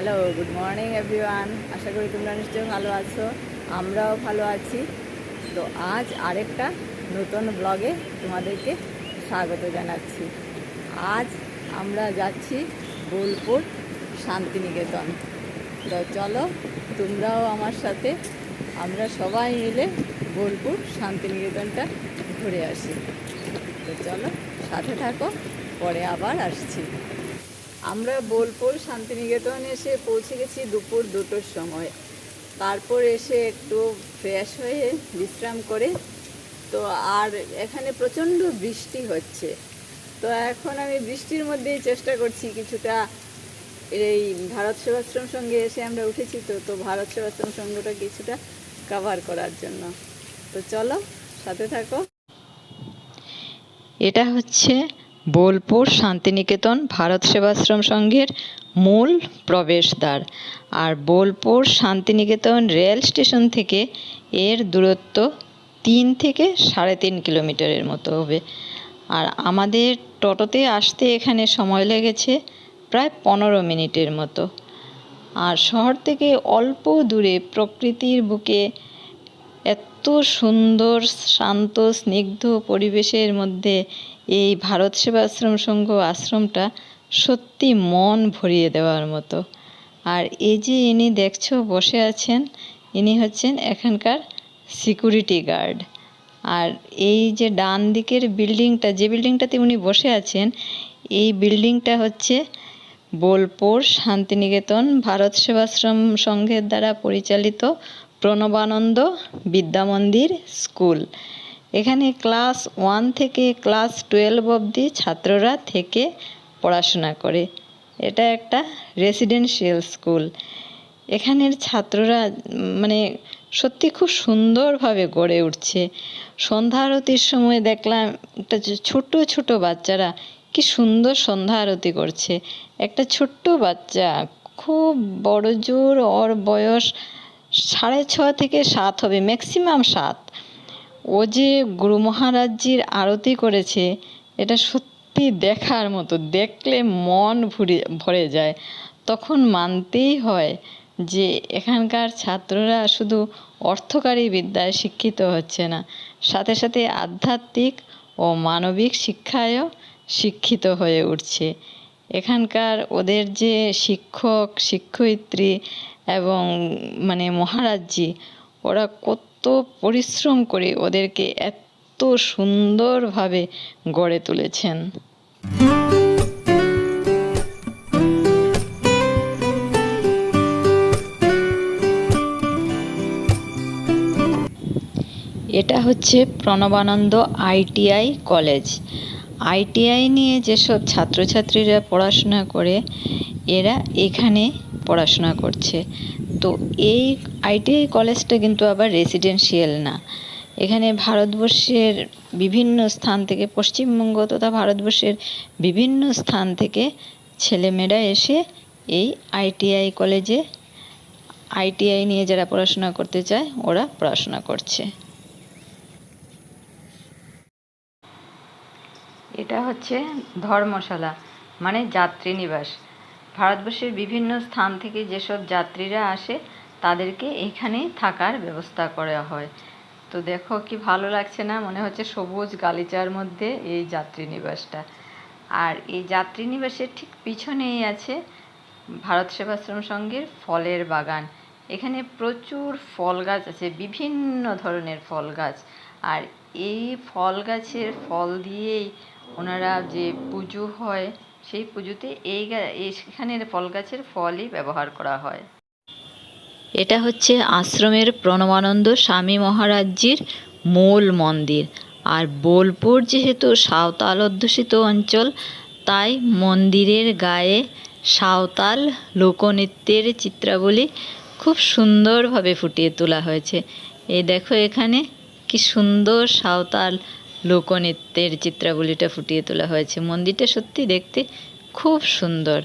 Hello good morning everyone আশা করি তোমরা নিশ্চয়ই ভালো আছো। আমরাও ভালো আছি। তো আজ আরেকটা নতুন ব্লগে তোমাদেরকে স্বাগত জানাচ্ছি। আজ আমরা যাচ্ছি বোলপুর শান্তিনিকেতন। তো চলো, তোমরাও আমার সাথে, আমরা সবাই মিলে বোলপুর শান্তিনিকেতনটা ঘুরে আসি। তো চলো, সাথে থাকো, পরে আবার আসছি। আমরা বোলপুর শান্তিনিকেতন এসে পৌঁছে গেছি দুপুর দুটোর সময়। তারপর এসে একটু ফ্রেশ হয়ে বিশ্রাম করে, তো আর এখানে প্রচণ্ড বৃষ্টি হচ্ছে। তো এখন আমি বৃষ্টির মধ্যেই চেষ্টা করছি কিছুটা এই ভারত সেবাশ্রম সঙ্গে এসে আমরা উঠেছি, তো তো ভারত সেবাশ্রম সঙ্গটা কিছুটা কভার করার জন্য। তো চলো, সাথে থাকো। এটা হচ্ছে বোলপুর শান্তিনিকেতন ভারত সেবাশ্রম সংঘের মূল প্রবেশদ্বার। আর বোলপুর শান্তিনিকেতন রেল স্টেশন থেকে এর দূরত্ব তিন থেকে সাড়ে তিন কিলোমিটারের মতো হবে। আর আমাদের টোটোতে আসতে এখানে সময় লেগেছে প্রায় পনেরো মিনিটের মতো। আর শহর থেকে অল্প দূরে প্রকৃতির বুকে এত সুন্দর, শান্ত, স্নিগ্ধ পরিবেশের মধ্যে এই ভারত সেবাশ্রম সংঘ আশ্রমটা সত্যি মন ভরিয়ে দেওয়ার মতো। আর এই যে ইনি দেখছ বসে আছেন, ইনি হচ্ছেন এখানকার সিকিউরিটি গার্ড আর এই যে ডান দিকের বিল্ডিংটা যে বিল্ডিংটাতে উনি বসে আছেন, এই বিল্ডিংটা হচ্ছে বোলপুর শান্তিনিকেতন ভারত সেবাশ্রম সংঘের দ্বারা পরিচালিত প্রণবানন্দ বিদ্যামন্দির স্কুল। এখানে ক্লাস ওয়ান থেকে ক্লাস টুয়েলভ অবধি ছাত্ররা থেকে পড়াশোনা করে। এটা একটা রেসিডেন্সিয়াল স্কুল এখানের ছাত্ররা মানে সত্যি খুব সুন্দরভাবে গড়ে উঠছে। সন্ধ্যা আরতির সময় দেখলাম একটা ছোট ছোট বাচ্চারা কি সুন্দর সন্ধ্যা আরতি করছে। একটা ছোট্ট বাচ্চা, খুব বড় জোর ওর বয়স সাড়ে ছ থেকে সাত হবে ম্যাক্সিমাম সাত। ও যে গুরু মহারাজজির আরতি করেছে, এটা সত্যি দেখার মতো। দেখলে মন ভরে ভরে যায়। তখন মানতেই হয় যে এখানকার ছাত্ররা শুধু অর্থকারী বিদ্যায় শিক্ষিত হচ্ছে না, সাথে সাথে আধ্যাত্মিক ও মানবিক শিক্ষায়ও শিক্ষিত হয়ে উঠছে। এখানকার ওদের যে শিক্ষক, শিক্ষয়িত্রী এবং মানে মহারাজজি, ওরা কত পরিশ্রম করে ওদেরকে এত সুন্দরভাবে গড়ে তুলেছেন। এটা হচ্ছে প্রণবানন্দ আইটিআই কলেজ। আইটিআই নিয়ে যেসব ছাত্রছাত্রীরা পড়াশোনা করে, এরা এখানে পড়াশোনা করছে। তো এই আইটিআই কলেজটা কিন্তু আবার রেসিডেন্সিয়াল না। এখানে ভারতবর্ষের বিভিন্ন স্থান থেকে, পশ্চিমবঙ্গ তথা ভারতবর্ষের বিভিন্ন স্থান থেকে ছেলেমেয়েরা এসে এই আইটিআই কলেজে আইটিআই নিয়ে যারা পড়াশোনা করতে চায়, ওরা পড়াশোনা করছে। এটা হচ্ছে ধর্মশালা মানে যাত্রী নিবাস ভারতবর্ষের বিভিন্ন স্থান থেকে যেসব যাত্রীরা আসে তাদেরকে এখানেই থাকার ব্যবস্থা করা হয়। তো দেখো কি ভালো লাগছে না? মনে হচ্ছে সবুজ গালিচার মধ্যে এই যাত্রী নিবাসটা। আর এই যাত্রী নিবাসের ঠিক পিছনেই আছে ভারত সেবাশ্রম সংঘের ফলের বাগান। এখানে প্রচুর ফল গাছ আছে, বিভিন্ন ধরনের ফল গাছ। আর এই ফল গাছের ফল দিয়েই ওনারা যে পুজো হয়, সেই পুজোতে এই এখানের ফল গাছের ফলই ব্যবহার করা হয়। এটা হচ্ছে আশ্রমের প্রণবানন্দ স্বামী মহারাজজির মূল মন্দির। আর বোলপুর যেহেতু সাঁওতাল অধ্যুষিত অঞ্চল, তাই মন্দিরের গায়ে সাঁওতাল লোকনৃত্যের চিত্রাবলী খুব সুন্দরভাবে ফুটিয়ে তোলা হয়েছে। এই দেখো এখানে কি সুন্দর সাঁওতাল লোকনৃত্যের চিত্রাবলীটা ফুটিয়ে তোলা হয়েছে। মন্দিরটা সত্যি দেখতে খুব সুন্দর।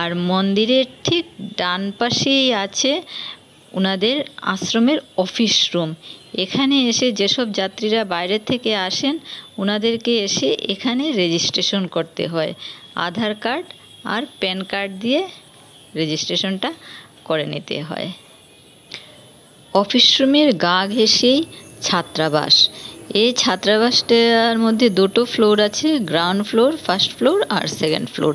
আর মন্দিরের ঠিক ডান পাশেই আছে ওনাদের আশ্রমের অফিস রুম এখানে এসে যেসব যাত্রীরা বাইরে থেকে আসেন ওনাদেরকে এসে এখানে রেজিস্ট্রেশন করতে হয়। আধার কার্ড আর প্যান কার্ড দিয়ে রেজিস্ট্রেশনটা করে নিতে হয়। অফিস রুমের গা ঘেঁষেই ছাত্রাবাস। এই ছাত্রাবাসটার মধ্যে দুটো ফ্লোর আছে গ্রাউন্ড ফ্লোর ফার্স্ট ফ্লোর আর সেকেন্ড ফ্লোর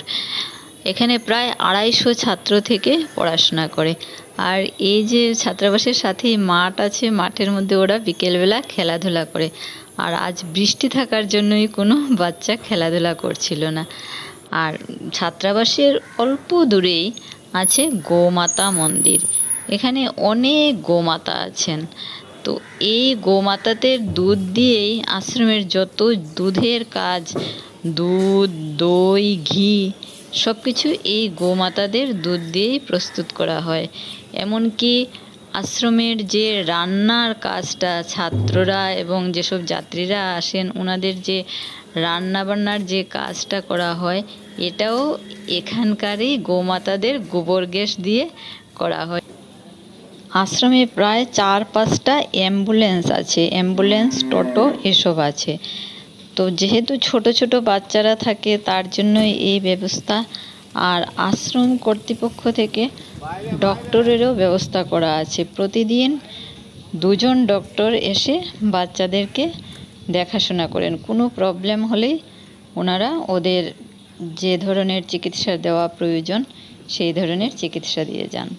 এখানে প্রায় আড়াইশো ছাত্র থেকে পড়াশোনা করে। আর এই যে ছাত্রাবাসের সাথেই মাঠ আছে, মাঠের মধ্যে ওরা বিকেলবেলা খেলাধুলা করে। আর আজ বৃষ্টি থাকার জন্যই কোনো বাচ্চা খেলাধুলা করছিল না। আর ছাত্রাবাসের অল্প দূরেই আছে গোমাতা মন্দির। এখানে অনেক গোমাতা আছেন। তো এই গোমাতাদের দুধ দিয়েই আশ্রমের যত দুধের কাজ, দুধ, দই, ঘি সব কিছু এই গোমাতাদের দুধ দিয়েই প্রস্তুত করা হয়। এমনকি আশ্রমের যে রান্নার কাজটা, ছাত্ররা এবং যেসব যাত্রীরা আসেন ওনাদের যে রান্না বান্নার যে কাজটা করা হয়, এটাও এখানকারই গোমাতাদের গোবর গ্যাস দিয়ে করা হয়। আশ্রমে প্রায় চার পাঁচটা অ্যাম্বুলেন্স আছে। অ্যাম্বুলেন্স, টোটো এসব আছে। তো যেহেতু ছোট ছোট বাচ্চারা থাকে, তার জন্য এই ব্যবস্থা। আর আশ্রম কর্তৃপক্ষ থেকে ডক্টরেরও ব্যবস্থা করা আছে। প্রতিদিন দুজন ডক্টর এসে বাচ্চাদেরকে দেখাশোনা করেন। কোনো প্রবলেম হলেই ওনারা ওদের যে ধরনের চিকিৎসা দেওয়া প্রয়োজন, সেই ধরনের চিকিৎসা দিয়ে যান।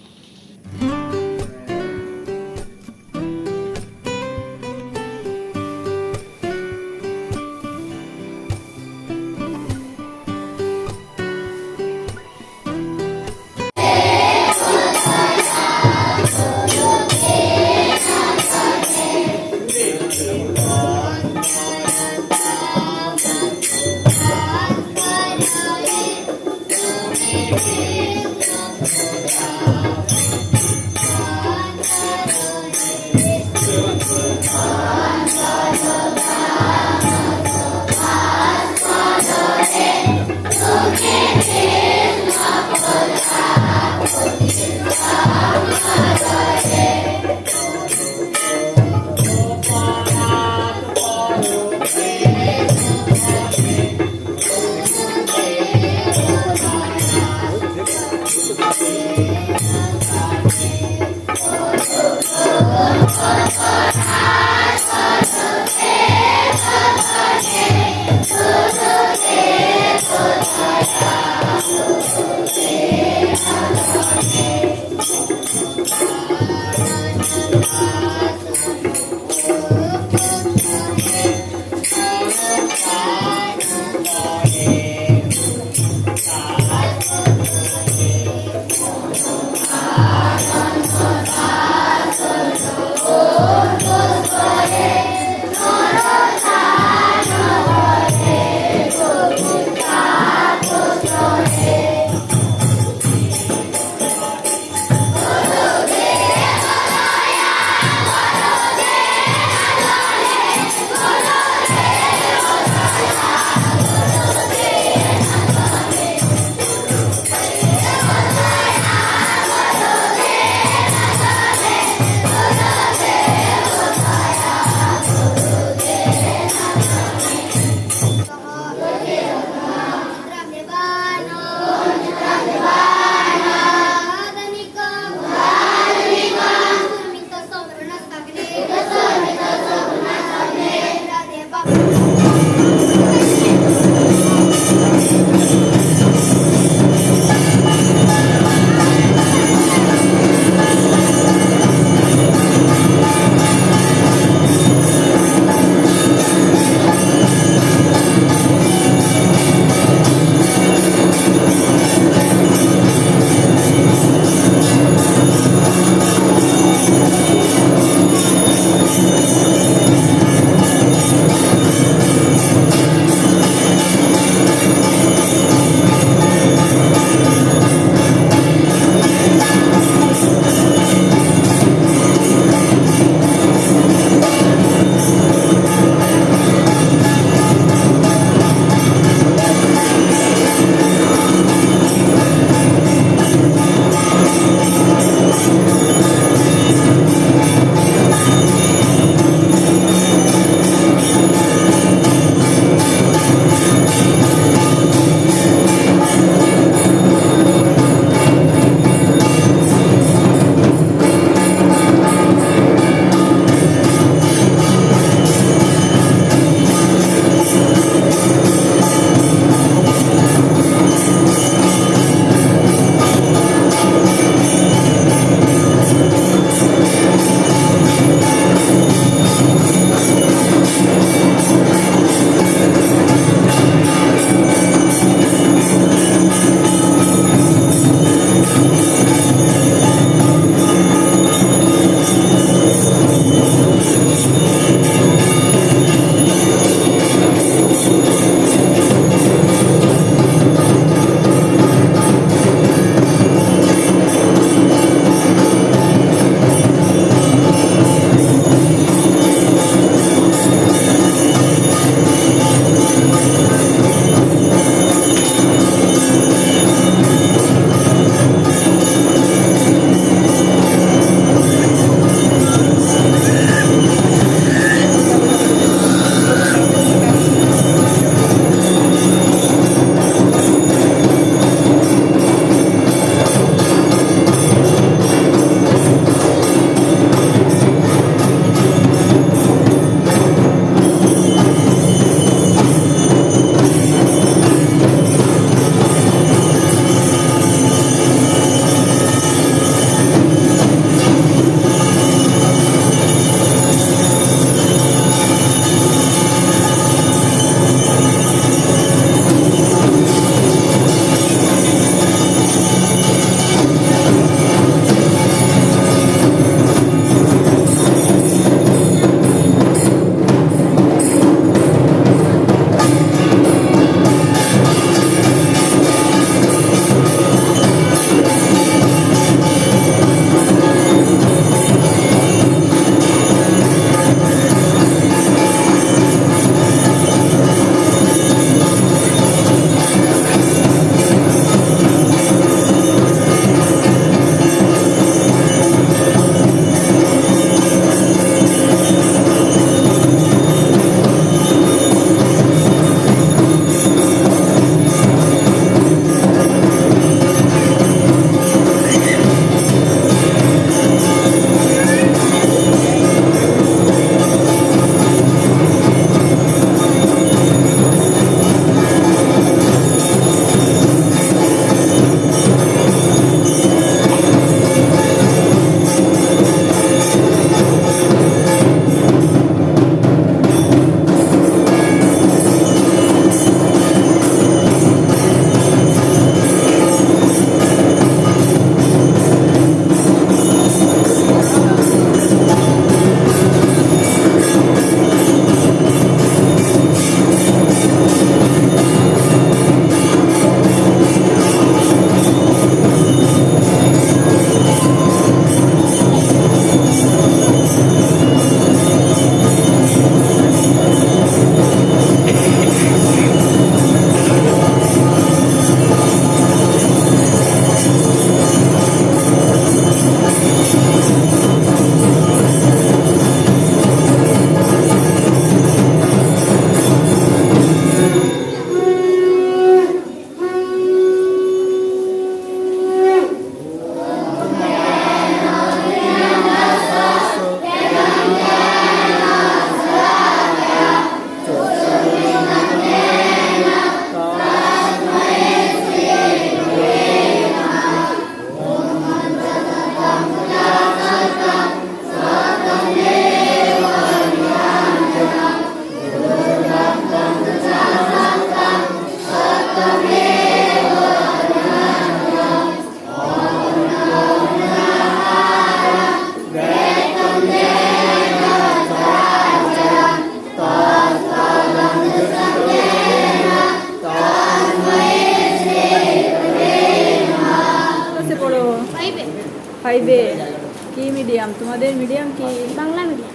তোমাদের মিডিয়াম কি? বাংলা মিডিয়াম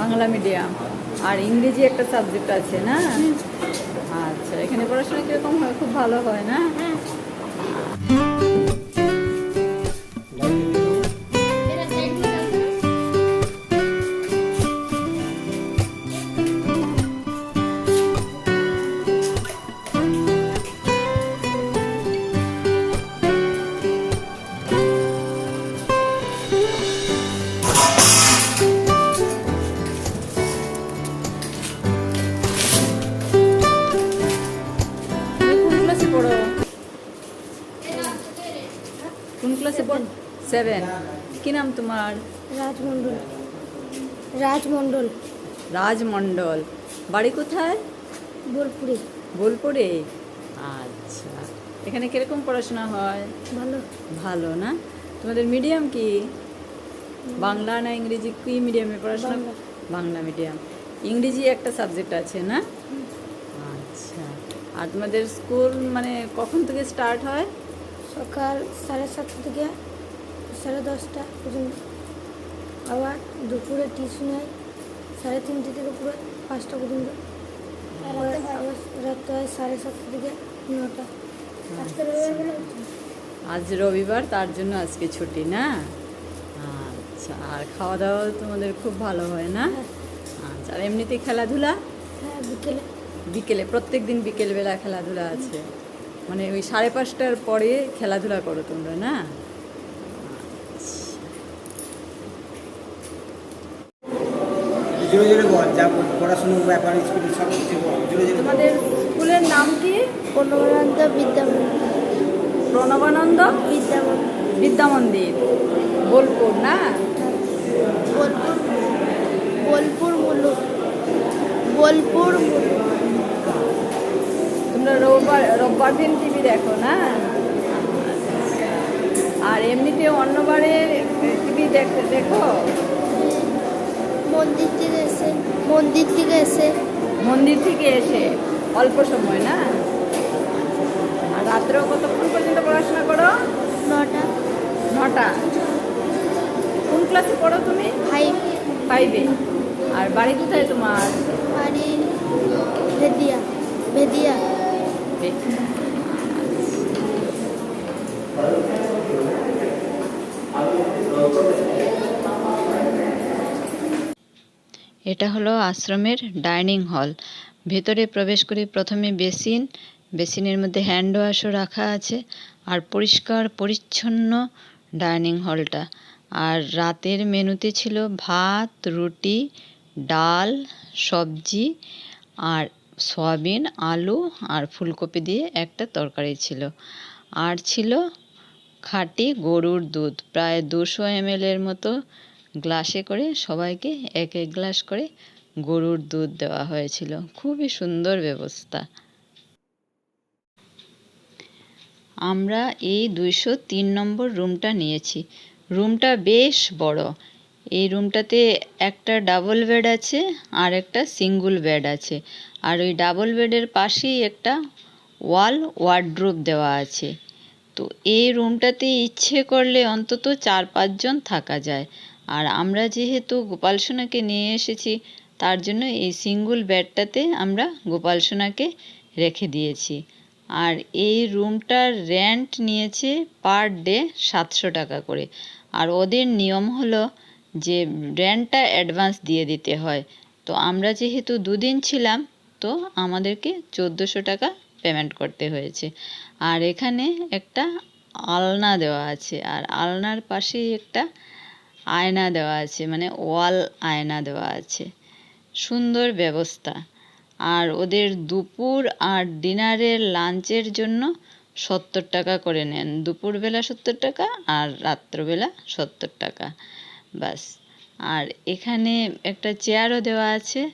বাংলা মিডিয়াম আর ইংরেজি একটা সাবজেক্ট আছে না? আচ্ছা এখানে পড়াশোনা কীরকম হয়? খুব ভালো হয় না? সেভেন। কি নাম তোমার? রাজমণ্ডল। রাজমণ্ডল। রাজমণ্ডল। বাড়ি কোথায়? বোলপুরে। বোলপুরে? আচ্ছা। এখানে কীরকম পড়াশোনা হয়? ভালো। ভালো না? তোমাদের মিডিয়াম কি? বাংলা না ইংরেজি? কি মিডিয়ামে পড়াশোনা? বাংলা। বাংলা মিডিয়াম। ইংরেজি একটা সাবজেক্ট আছে না? আচ্ছা। আর তোমাদের স্কুল মানে কখন থেকে স্টার্ট হয়? সকাল সাড়ে সাতটা থেকে সাড়ে দশটা পর্যন্ত। আবার দুপুরে টিউশন হয় সাড়ে তিনটে থেকে পুরো পাঁচটা পর্যন্ত। আবার রাত্রে হয় সাড়ে সাতটা থেকে নটা। হচ্ছে। আজ রবিবার তার জন্য আজকে ছুটি না? আচ্ছা আর খাওয়া দাওয়া তোমাদের খুব ভালো হয় না? হ্যাঁ। আচ্ছা আর এমনিতে খেলাধুলা? হ্যাঁ বিকেলে। বিকেলে প্রত্যেক দিন বিকেলবেলা খেলাধুলা আছে। মানে ওই সাড়ে পাঁচটার পরে খেলাধুলা করো তোমরা না? জোরে জোরে বল যা বল, পড়াশুনোর ব্যাপার স্কুল সব কিছু বল জোরে জোরে বল। তোমাদের স্কুলের নাম কি? পূর্ণমানন্দ বিদ্যামন্দির। প্রণবানন্দ? বিদ্যামন্দির। বিদ্যা মন্দির বোলপুর না? বোলপুর বোলপুর মুলুক বোলপুর মুলুক তোমরা রোববার রোববার দিন টিভি দেখো না? আর এমনিতে অন্যবারে টিভি দেখো? মন্দির থেকে এসে মন্দির থেকে এসে। মন্দির থেকে এসে অল্প সময় না? আর রাত্রেও কতক্ষণ পর্যন্ত পড়াশোনা করো? নটা। নটা। কোন ক্লাসে পড়ো তুমি? ফাইভ ফাইভে আর বাড়ি কোথায় তোমার? বাড়ি ভেদিয়া। ভেদিয়া। এটা হলো আশ্রমের ডাইনিং হল। ভেতরে প্রবেশ করে প্রথমে বেসিন, বেসিনের মধ্যে হ্যান্ড ওয়াশও রাখা আছে আর পরিষ্কার, পরিচ্ছন্ন ডাইনিং হলটা। আর রাতের মেনুতে ছিল ভাত, রুটি, ডাল, সবজি আর সয়াবিন, আলু আর ফুলকপি দিয়ে একটা তরকারি ছিল। আর ছিল খাঁটি গরুর দুধ, প্রায় দুশো এর মতো গ্লাসে করে সবাইকে এক এক গ্লাস করে গরুর দুধ দেওয়া হয়েছিল। খুবই সুন্দর ব্যবস্থা। আমরা এই দুইশো তিন নম্বর রুমটা নিয়েছি। রুমটা বেশ বড়। এই রুমটাতে একটা ডাবল বেড আছে আর একটা সিঙ্গল বেড আছে। আর ওই ডাবল বেডের পাশেই একটা ওয়াল ওয়ার্ড্রোব দেওয়া আছে। তো এই রুমটাতে ইচ্ছে করলে অন্তত চার পাঁচজন থাকা যায়। আর আমরা যেহেতু গোপাল সোনাকে নিয়ে এসেছি, তার জন্য এই সিঙ্গল বেডটাতে আমরা গোপাল সোনাকে রেখে দিয়েছি। আর এই রুমটার রেন্ট নিয়েছে পার ডে সাতশো টাকা করে। আর ওদের নিয়ম হলো যে রেন্টটা অ্যাডভান্স দিয়ে দিতে হয়। তো আমরা যেহেতু দুদিন ছিলাম, তো আমাদেরকে চোদ্দোশো টাকা পেমেন্ট করতে হয়েছে। আর এখানে একটা আলনা দেওয়া আছে। আর আলনার পাশেই একটা আয়না দেওয়া আছে মানে ওয়াল আয়না দেওয়া আছে। সুন্দর ব্যবস্থা। আর ওদের দুপুর আর ডিনারের লাঞ্চের জন্য সত্তর টাকা করে নেন। দুপুরবেলা সত্তর টাকা আর রাত্রবেলা সত্তর টাকা। বাস আর এখানে একটা চেয়ারও দেওয়া আছে।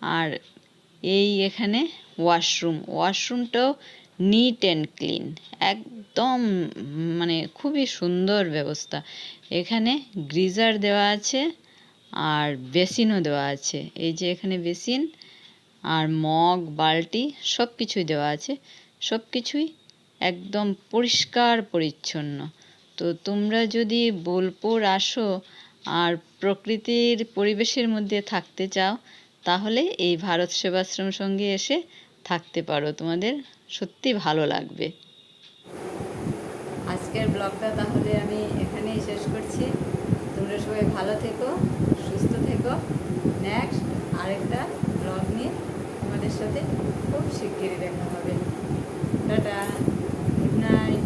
আর এই এখানে ওয়াশরুম। ওয়াশরুমটাও নিট অ্যান্ড ক্লিন একদম মানে খুবই সুন্দর ব্যবস্থা। এখানে গ্রিজার দেওয়া আছে আর বেসিনও দেওয়া আছে। এই যে এখানে বেসিন আর মগ, বালতি সব কিছুই দেওয়া আছে। সব কিছুই একদম পরিষ্কার, পরিচ্ছন্ন। তো তোমরা যদি বোলপুর আসো আর প্রকৃতির পরিবেশের মধ্যে থাকতে চাও, তাহলে এই ভারত সেবাশ্রম সঙ্গে এসে থাকতে পারো তোমাদের। সত্যি ভালো লাগবে। আজকের ব্লগটা তাহলে আমি এখানেই শেষ করছি। তোমরা সবাই ভালো থেকো, সুস্থ থেকো। নেক্সট আরেকটা ব্লগ নিয়ে তোমাদের সাথে খুব শিগগিরই দেখা হবে। Tata good night